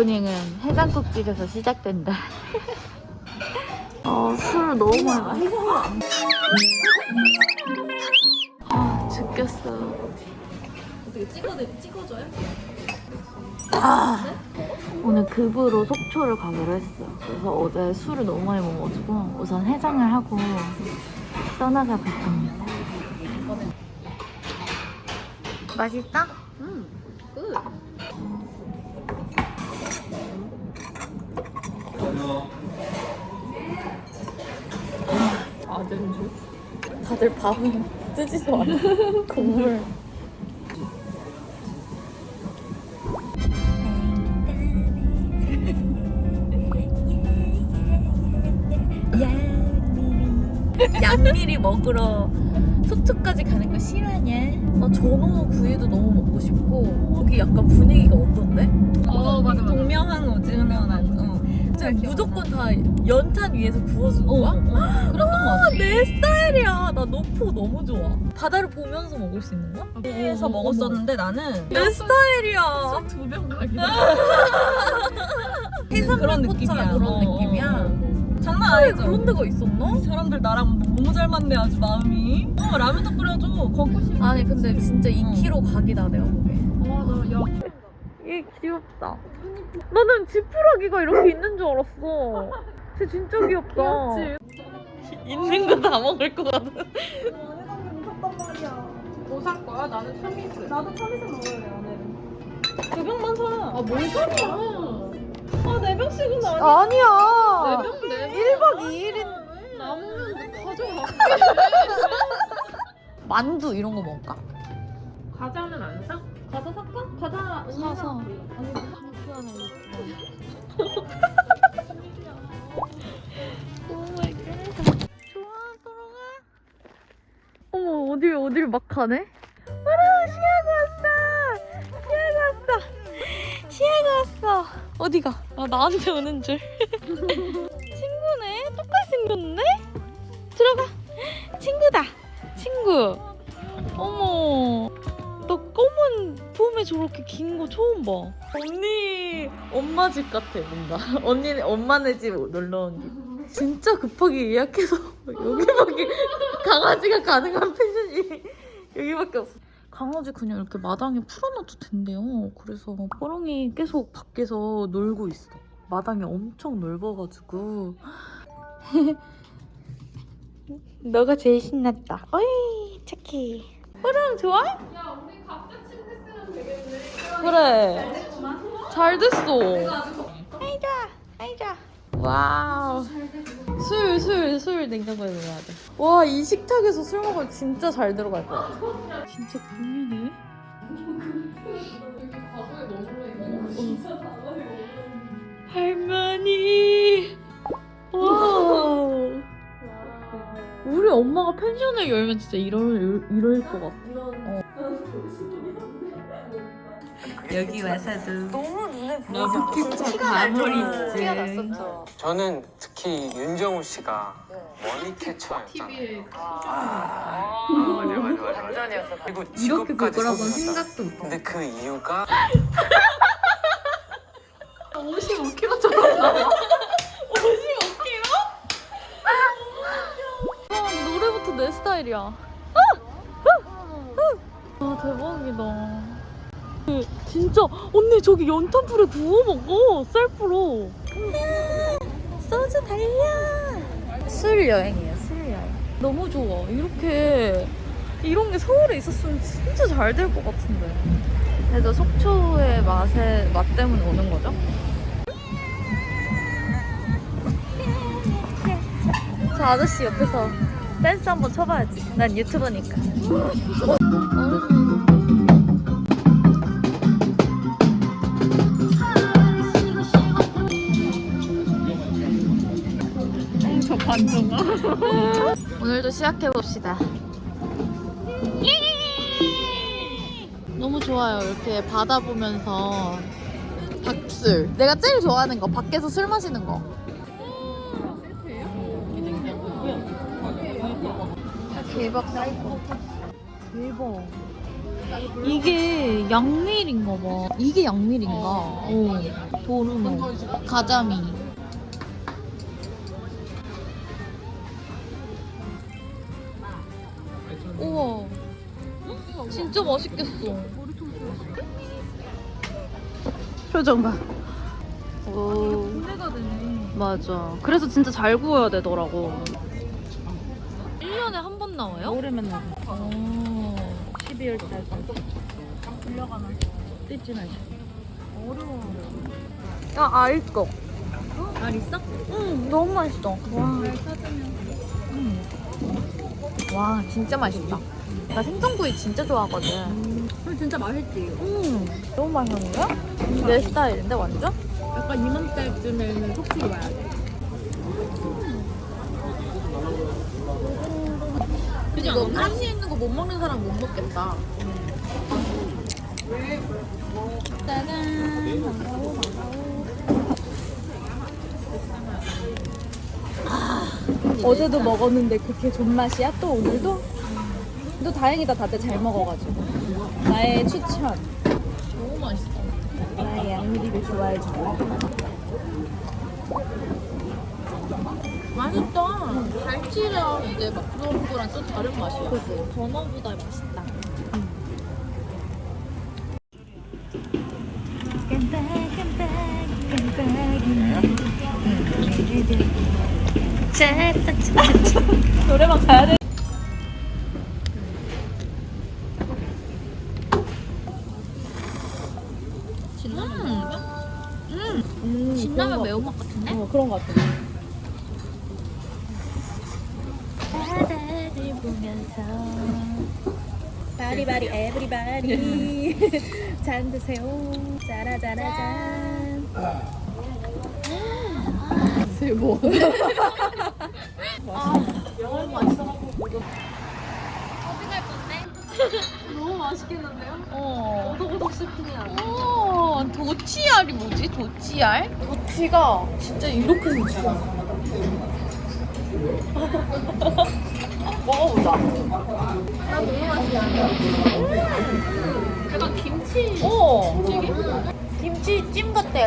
오프닝은 해장국집에서 시작된다. 어, 술을 너무 많이 마셨어. 아, 죽겠어. 어떻게 찍어 찍어줘요? 아, 오늘 급으로 속초를 가기로 했어. 그래서 어제 술을 너무 많이 먹어가지고 우선 해장을 하고 떠나가 볼 겁니다. 맛있다? 음, 끝. 아덴주? 다들 밥은 뜨지도 않아. 국물. 양미리 먹으러 속초까지 가는 거 싫어하냐? 나 전어 구이도 너무 먹고 싶고 여기 약간 분위기가 어떤데? 어 맞아 맞아. 동명항 오징어 나 어. 진짜 무조건 다 연탄 위에서 구워주는 거야? 그랬던 거 같아. 내 스타일이야. 나 노포 너무 좋아. 바다를 보면서 먹을 수 있는 거야? 해서 먹었었는데 나는 내 스타일이야. 두병 가기. 해산물 그런 포차 느낌이야. 그런 어, 느낌이야. 장난 아니 아니죠? 그런 데가 있었나? 이 사람들 나랑 너무 잘 맞네 아주 마음이 어 라면도 끓여줘 거기 아니 근데 진짜 어. 2kg 각이다 내가 보기에. 와나 야. 얘 귀엽다. 나는 지푸라기가 이렇게 있는 줄 알았어. 쟤 진짜 귀엽다. 있는 거 다 먹을 것 같아. 뭐살 거야? 나는 참이슬. 나도 참이슬 먹어야 돼 오늘은 두 병만 사 아뭔 소리야? 아네 병씩은 아니 아니야. 네병 네. 1박 2일인 남으면 가져가. 만두 이런 거 먹을까? 과자는 안 사? 사서. 좋아, 돌아가. 어머, 어딜, 어딜 막 가네? 와라, 시아가 왔어! 시아가 왔어! 시아가 왔어! 어디가? 아, 나한테 오는 줄. 나 검은 폼에 저렇게 긴 거 처음 봐. 언니 엄마 집 같아 뭔가. 언니는 엄마네 집 놀러 온 집. 진짜 급하게 예약해서 여기밖에 강아지가 가능한 펜션이 여기밖에 없어. 강아지 그냥 이렇게 마당에 풀어놔도 된대요. 그래서 뽀롱이 계속 밖에서 놀고 있어. 마당이 엄청 넓어가지고. 너가 제일 신났다. 어이 착해. 뽀롱 좋아? 그래. 잘 됐어. 아이자, 아이자. 와우. 술, 술, 술 냉장고에 넣어야 돼. 와, 이 식탁에서 술 먹으면 진짜 잘 들어갈 것 같아. 진짜 너무 할머니. 와우. 우리 엄마가 펜션을 열면 진짜 이럴, 이럴 것 같아. 어. 여기 와서도 너무 눈에 보여 너무 캡처 가물이 티가 났었죠 저는 특히 윤정우 씨가 머니 캐쳐였잖아요. TV에 아, 맞아 맞아 맞아. 완전이었어 그리고 이렇게 직업까지 볼 거라고 성공했다. 생각도 못 근데 그 이유가 55kg처럼 나와. 아, 노래부터 내 스타일이야. 대박이다. 그, 진짜 언니 저기 연탄불에 구워 먹어 셀프로. 소주 달려. 술 여행이에요. 술 여행. 너무 좋아. 이렇게 이런 게 서울에 있었으면 진짜 잘 될 것 같은데. 그래도 속초의 맛에 맛 때문에 오는 거죠? 저 아저씨 옆에서 댄스 한번 쳐봐야지. 난 유튜버니까. 반전아. 오늘도 시작해 봅시다. 너무 좋아요. 이렇게 바다 보면서 박술. 내가 제일 좋아하는 거. 밖에서 술 마시는 거. 대박 사이버. 대박. 이게 양밀인가 봐. 이게 양밀인가? 어. 도루묵, 가자미. 진짜 맛있겠어. 표정 봐. 오. 군대가 되네. 맞아. 그래서 진짜 잘 구워야 되더라고. 1년에 한 번 나와요? 올해만 나고. 오. 12월 달까지. 불려가나. 뜯지 마시. 어려워. 아, 알 거. 알 있어? 응, 너무 맛있어. 와. 음. 와, 진짜 맛있다. 나 생선구이 진짜 좋아하거든. 그 진짜 맛있지. 음, 너무 맛있는데? 내 스타일인데, 완전? 약간 이맘때쯤에는 속초로 와야 돼. 이거 가시에 있는 거 못 먹는 사람 못 먹겠다. 어제도 먹었는데 그렇게 존맛이야? 또 오늘도? 또 다행이다 다들 잘 먹어가지고 나의 추천 너무 맛있어. 나의 양미리를 좋아해주고 맛있다. 갈치랑 이제 막 그런 거랑 또 다른 맛이야. 그치? 전어보다 맛있다. 노래방 가야 돼 진라면 매운맛 같은데? 어 그런 거 같아 바다를 보면서 바리바리 에브리바리 잔 드세요 짜라짜라짠 대박. 너무 맛있겠는데요? 어. 오독오독 씹히냐. 어, 도치알이 뭐지? 도치알? 도 치가 진짜 이렇게 생겼어. 먹어보자. 약간 김치 어. 김치 찜 같아.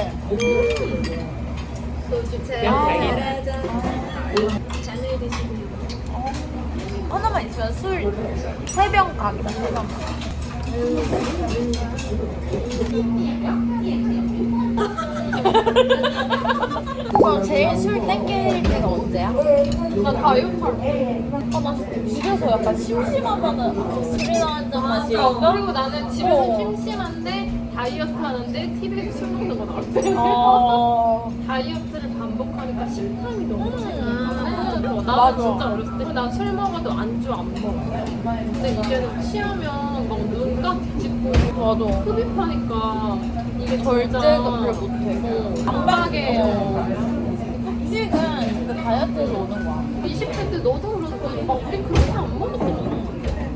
하나만 있으면 술세병 각이다, 세 병. 그럼 제일 술 땡길 때가 언제야? 나 다이어트 할 때. 아, 나 집에서 약간 심심하면은 술이나 한잔 아, 마시고. 그리고 나는 집에서 어. 심심한데 다이어트 하는데 TV에서 술 먹는 거 나왔대. 어. 다이어트를 반복하니까 심탕이 너무 음. 생겨. 나는 맞아. 진짜 어렸을 때. 난술 먹어도 안주 안 먹어. 근데 이제는 취하면 막 눈가 뒤집고 맞아. 흡입하니까 이게 절제가 그래 못해. 어, 강박에 어. 음식은 근데 다이어트에서 오는 거야. 20대 때 너도 그러고 막 우리 그렇게 안 먹었잖아.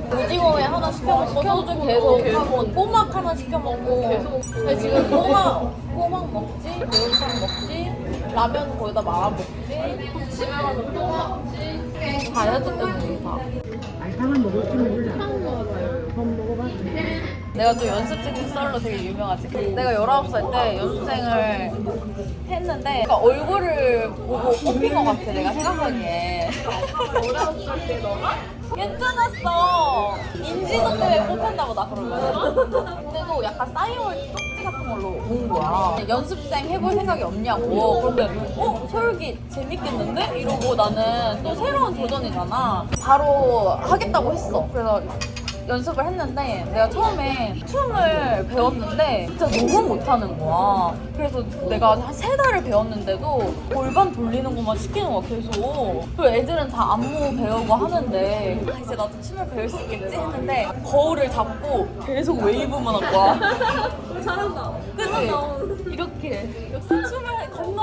오징어에 하나 시켜 먹고 소주 계속 하고 꼬막 하나 시켜 먹고 계속. 근데 지금 꼬막 꼬막 먹지 매운탕 먹지 라면 거기다 말아 먹지 집에 가서 또 먹지. 다이어트 때문에 다 한거 같아요. 내가 또 연습생 썰로 되게 유명하지 내가 19살 때 연습생을 했는데 그러니까 얼굴을 보고 뽑힌 것 같아 내가 생각하기에 어렸을 때 너가? 괜찮았어. 인지도 때문에 뽑혔나 보다 그러면. 근데도 약간 싸이월 쪽지 같은 걸로 온 거야. 연습생 해볼 생각이 없냐고. 근데 어 솔기 재밌겠는데? 이러고 나는 또 새로운 도전이잖아. 바로 하겠다고 했어. 그래서 연습을 했는데 내가 처음에 춤을 배웠는데 진짜 너무 못하는 거야. 그래서 내가 한 세 달을 배웠는데도 골반 돌리는 것만 시키는 거야 계속. 그리고 애들은 다 안무 배우고 하는데 아, 이제 나도 춤을 배울 수 있겠지 했는데 거울을 잡고 계속 웨이브만 한 거야. 잘한다 그치? 이렇게 춤을 겁나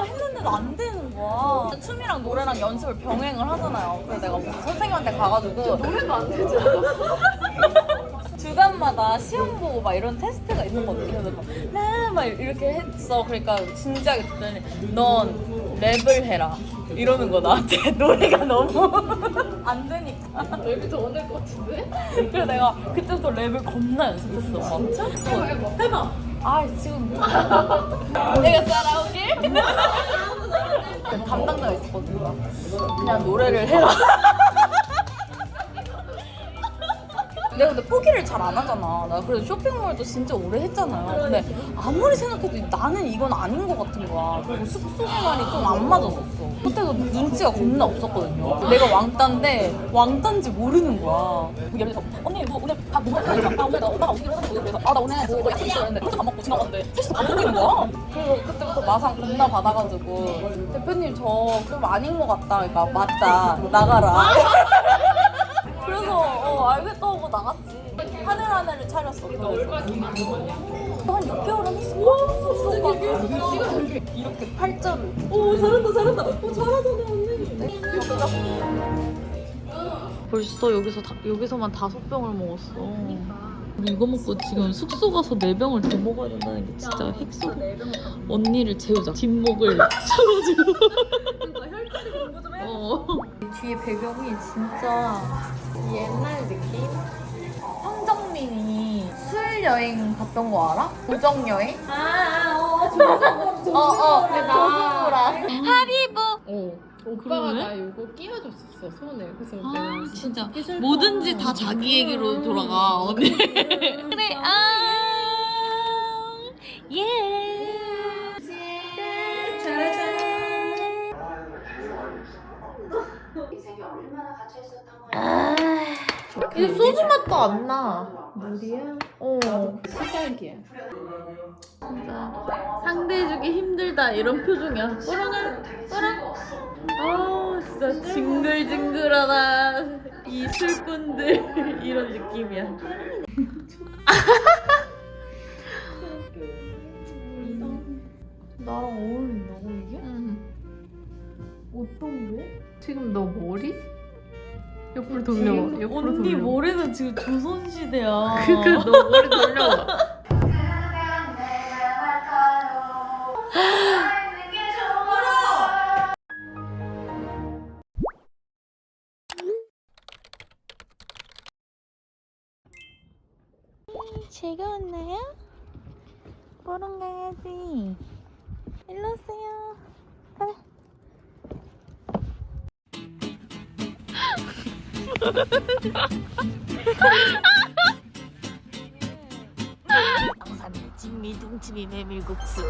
했는데도 안 되는 거야. 춤이랑 노래랑 연습을 병행을 하잖아요. 그래서 내가 무슨 선생님한테 가가지고 노래도 안 되지 주간마다 시험 보고 막 이런 테스트가 있었거든. 그래서 막, 네, 막 이렇게 했어. 그러니까 진지하게 듣더니 넌 랩을 해라. 이러는 거 나한테 노래가 너무 안 되니까. 랩이 더 어릴 것 같은데? 그래서 내가 그때부터 랩을 겁나 연습했어. 막. 진짜? 해봐 해봐 아 지금. 내가 따라오길 담당자가 있었거든요. 그냥 노래를 해라 내가 근데 포기를 잘 안 하잖아. 나 그래도 쇼핑몰도 진짜 오래 했잖아요. 근데 아무리 생각해도 나는 이건 아닌 것 같은 거야. 그리고 숙소 생활이 좀 안 맞았었어. 그때도 눈치가 겁나 없었거든요. 내가 왕따인데 왕따인지 모르는 거야. 예를 들어서 언니 뭐 오늘 밥뭐 먹을까? 아 오늘 나 엄마가 오기로 해가지고 그래서 아나 오늘 뭐 약속 있어 이랬는데 홀짝 밥 먹고 지나갔는데 셋이서 밥 먹는 거야? 그래서 그때부터 마상 겁나 받아가지고 대표님 저좀 아닌 것 같다. 그러니까 맞다. 나가라 어 알겠다 하고 나갔지 하늘 하늘을 차렸어 그래서 한 6개월은 했어 이렇게 팔자를 오 잘한다 잘한다 오 잘하잖아 언니 벌써 여기서 다, 여기서만 다섯 병을 먹었어. 우리 이거 먹고 지금 숙소 가서 네 병을 더 먹어야 된다는 게 진짜 핵소. 언니를 재우자. 뒷목을 채워주고. 어. 뒤에 배경이 진짜 옛날 느낌? 황정민이 술 여행 갔던 거 알아? 우정 여행? 아어 어어 조승우랑 하리보. 어. 오빠가 그러네? 나 이거 끼워줬었어 손에. 그래서 아 내가 진짜. 뭐든지 다 자기 얘기로 돌아가 언니. 그래 아 예. 이게 소주 맛도 안 나. 물이야? 어. 시작이야. 진짜 상대해주기 힘들다 이런 표정이야. 꼬랑아, 꼬랑. 아 진짜 징글징글하다 이 술꾼들 이런 느낌이야. 나랑 어울린다고 이게? 어떤 게? 지금 너 머리? 옆으로 돌려. 옆으로 언니 돌려. 머리는 지금 조선시대야. 그니까 너 머리 돌려. 즐거웠나요? 보러 가야지. 일로 오세요. 가자. 진미 둥치미 메밀국수.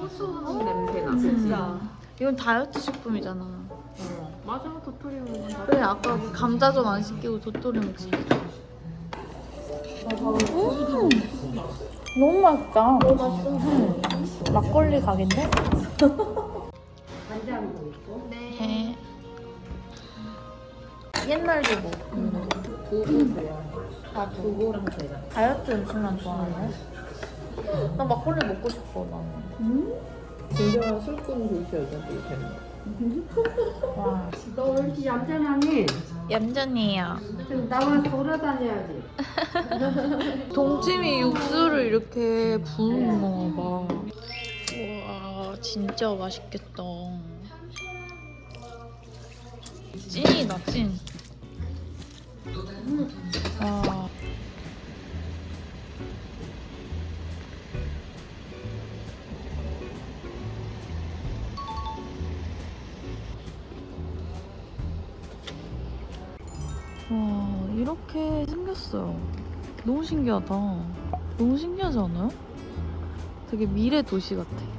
고소한 냄새 나. 진짜. 이건 다이어트 식품이잖아. 맞아 도토리 먹은 다. 그래 아까 그 감자전 안 시키고 도토리 먹지. 너무 맛있다. 음. 막걸리 가게인데? 네. 옛날 두부. 두부 좋아. 나 두부랑 계란. 다이어트 음식만 좋아하네. 나 막걸리 먹고 싶어 나는. 진정한 술꾼 도시여자 되는. 와. 너 왜 이렇게 얌전하니? 얌전해요. 좀 나와 돌아다녀야지. 동치미 육수를 이렇게 부는 건가 봐. 진짜 맛있겠다. 찐이다, 찐. 와. 와, 이렇게 생겼어요. 너무 신기하다. 너무 신기하지 않아요? 되게 미래 도시 같아.